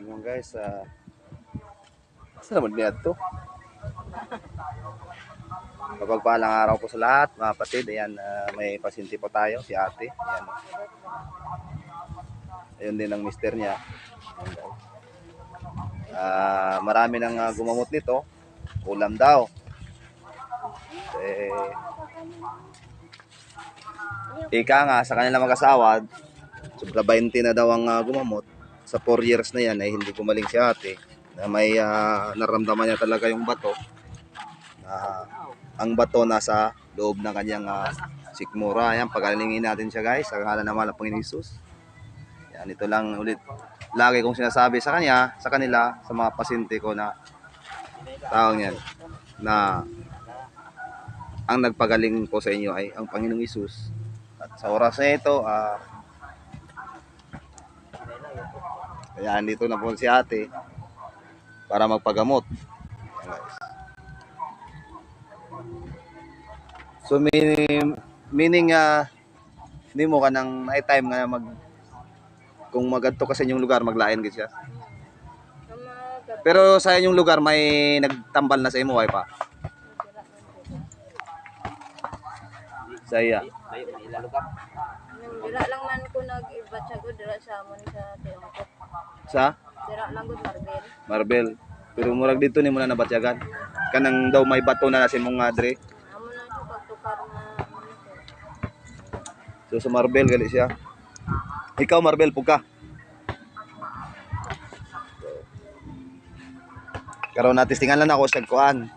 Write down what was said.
Yun guys, ah saan naman niya to? Mapagpalang araw po sa lahat, mga kapatid. Ayan, ah, may pasyente po tayo, si ate. Ayan. Ayun din ang mister niya. Ah, marami nang ah, gumamot nito. Ulam daw. Eh, ika nga, sa kanila mag-asawa, sobra 20 na daw ang ah, gumamot. Sa 4 years na yan ay hindi gumaling si ate. Na may ah, naramdaman niya talaga yung bato. Na ang bato nasa loob ng kanyang ah, sikmura. Ayan, pagalingin natin siya guys. Sa ngalan ng mahal ng Panginoon Jesus. Yan, ito lang ulit. Lagi kong sinasabi sa kanya, sa kanila, sa mga pasyente ko na taong yan, na ang nagpagaling po sa inyo ay ang Panginoong Isus. At sa oras na ito, ah, Ayan, dito na po si ate para magpagamot. So, meaning, meaning ah, hindi mo ka nang night time nga mag kung magadto ka sa inyong lugar, maglain siya. Pero sa inyong lugar, may nagtambal na sa imo, pa. Sa iya. Dira lang man ko dira sa amon sa Tiongkok. Sa Dira lang ko Marbel. Marbel. Pero murag dito ni mo na nabatyagan. Kanang daw may bato na nasin mong adre. Amo na siya pagtukar na. So sa Marbel gali siya. Ikaw Marbel pug ka. Karon na testingan lang ako sa kuan.